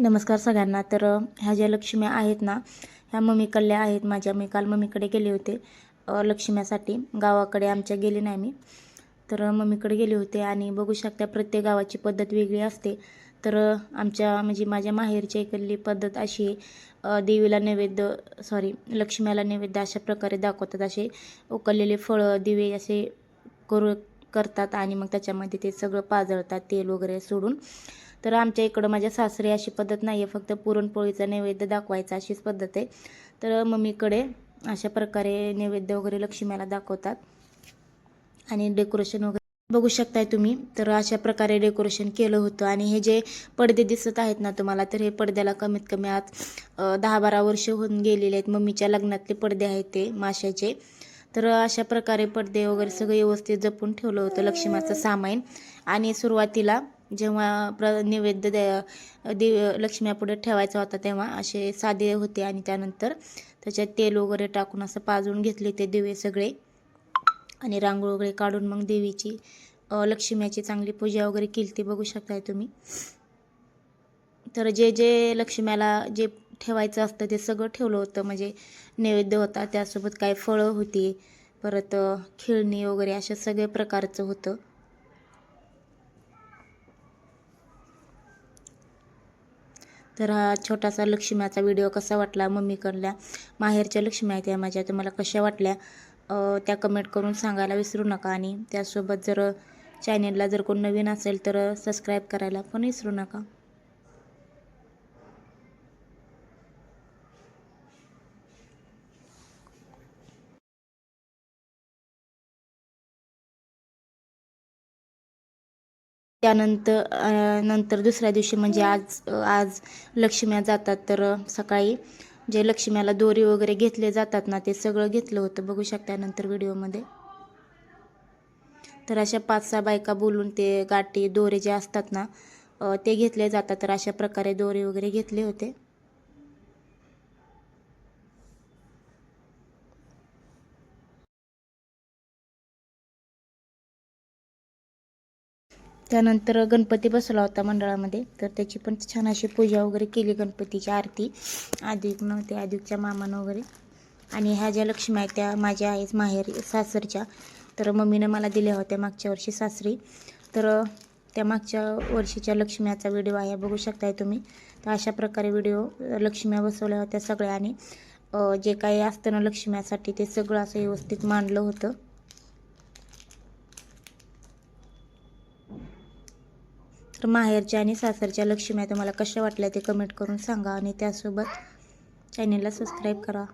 नमस्कार सगळ्यांना. तर ह्या ज्या लक्ष्म्या आहेत ना ह्या मम्मीकडल्या आहेत माझ्या. मी काल मम्मीकडे गेले होते. लक्ष्म्यासाठी. गावाकडे आमच्या गेले नाही मी. तर मम्मीकडे गेले होते आणि बघू शकता प्रत्येक गावाची पद्धत वेगळी असते. तर आमच्या म्हणजे माझ्या माहेरच्या इकडली पद्धत अशी आहे. देवीला नैवेद्य सॉरी लक्ष्म्याला नैवेद्य अशा प्रकारे दाखवतात. असे उकळलेले फळं दिवे असे करू करतात आणि मग त्याच्यामध्ये ते सगळं पाजळतात तेल वगैरे सोडून. तर आमच्या इकडं माझ्या सासरी अशी पद्धत नाही आहे फक्त पुरणपोळीचा नैवेद्य दाखवायचा अशीच पद्धत आहे. तर मम्मीकडे अशा प्रकारे नैवेद्य वगैरे लक्ष्मीला दाखवतात. आणि डेकोरेशन वगैरे बघू शकताय तुम्ही. तर अशा प्रकारे डेकोरेशन केलं होतं. आणि हे जे पडदे दिसत आहेत ना तुम्हाला तर हे पडद्याला कमीत कमी आज दहा बारा वर्ष होऊन गेलेले आहेत. मम्मीच्या लग्नातले पडदे आहेत ते माशाचे. तर अशा प्रकारे पडदे वगैरे सगळं व्यवस्थित जपून ठेवलं होतं लक्ष्मीचं सामान आणि सुरुवातीला जेव्हा प्र नैवेद्य दे देव लक्ष्म्यापुढे ठेवायचा होता तेव्हा असे साधे होते आणि त्यानंतर त्याच्यात तेल वगैरे टाकून असं पाजून घेतले ते दिवे सगळे. आणि रांगोळ वगैरे काढून मग देवीची लक्ष्म्याची चांगली पूजा वगैरे केली ती बघू शकताय तुम्ही. तर जे जे लक्ष्म्याला जे ठेवायचं असतं ते सगळं ठेवलं होतं. म्हणजे नैवेद्य होता त्यासोबत काय फळं होती परत खेळणी वगैरे अशा सगळ्या प्रकारचं होतं. तर हा छोटासा लक्ष्म्याचा व्हिडिओ कसा वाटला? मम्मीकडल्या माहेरच्या लक्ष्मी आहेत या माझ्या तुम्हाला कशा वाटल्या? त्या कमेंट करून सांगायला विसरू नका आणि त्यासोबत जर चॅनेलला जर कोण नवीन असेल तर सबस्क्राईब करायला पण विसरू नका. त्यानंतर नंतर दुसऱ्या दिवशी म्हणजे आज आज लक्ष्म्या जातात तर सकाळी जे लक्ष्म्याला दोरी वगैरे घेतले जातात ना ते सगळं घेतलं होतं. बघू शकता नंतर व्हिडिओमध्ये. तर अशा पाच सहा बायका बोलून ते गाठी दोरे जे असतात ना ते घेतले जातात. तर अशा प्रकारे दोरे वगैरे घेतले होते. त्यानंतर गणपती बसवला होता मंडळामध्ये. तर त्याची पण छान अशी पूजा वगैरे केली गणपतीची आरती. आदिक ते आदिकच्या मामानं वगैरे. आणि ह्या ज्या लक्ष्मी आहेत त्या माझ्या आहेत माहेर सासरच्या. तर मम्मीनं मला दिल्या होत्या मागच्या वर्षी सासरी. तर त्या मागच्या वर्षीच्या लक्ष्म्याचा व्हिडिओ आहे बघू शकताय तुम्ही. तर अशा प्रकारे व्हिडिओ लक्ष्म्या बसवल्या होत्या सगळ्या आणि जे काही असतं ना लक्ष्म्यासाठी ते सगळं असं व्यवस्थित मांडलं होतं. तर माहेरच्या आणि सासरच्या लक्ष्म्या तुम्हाला कशा वाटल्या ते कमेंट करून सांगा आणि त्यासोबत चॅनेलला सबस्क्राईब करा.